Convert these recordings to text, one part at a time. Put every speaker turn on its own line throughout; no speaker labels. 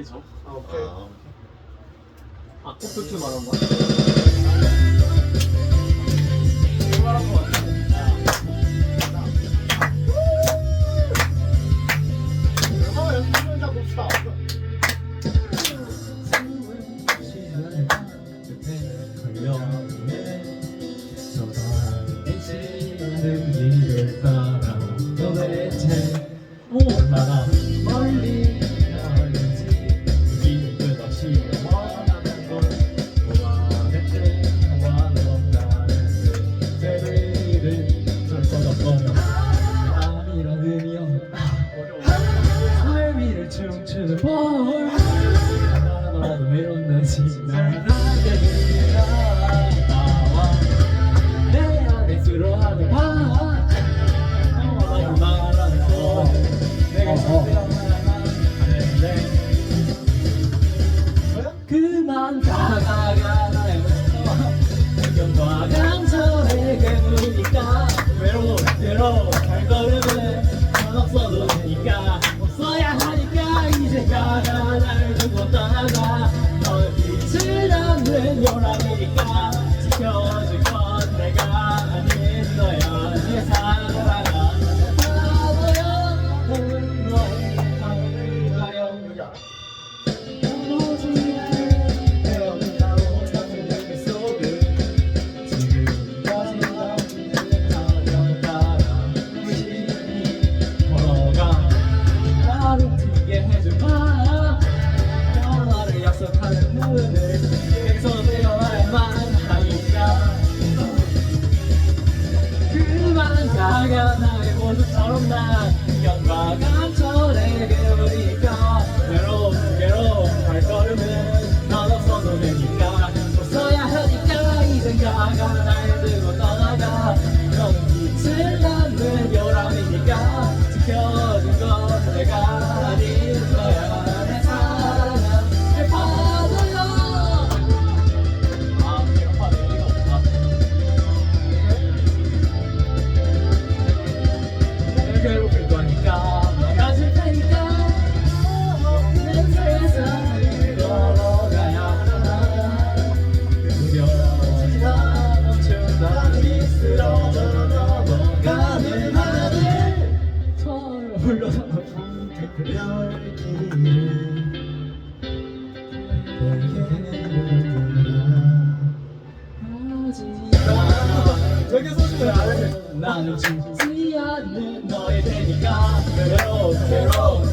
해줘.
아, 오케이.
아,
아 코트 말한 거. 대로 갈 걸음은 전 없어도 되니까 없어야 하니까 이제 가라 날 두고 떠나가 널 빛을 담는 요람이니까 지켜줄 나가나 모습처럼 나 연락하나 나는 진지한 아. 너의 되니까. 괴로워 괴로워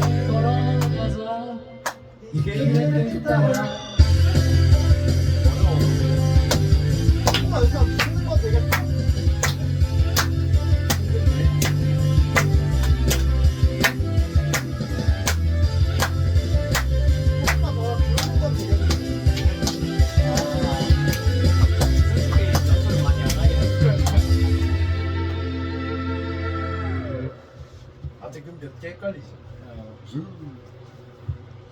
걸어가자
아직은 몇개 헷갈리죠.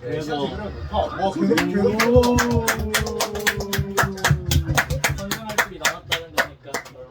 Eyvallah. Tamam, bakın.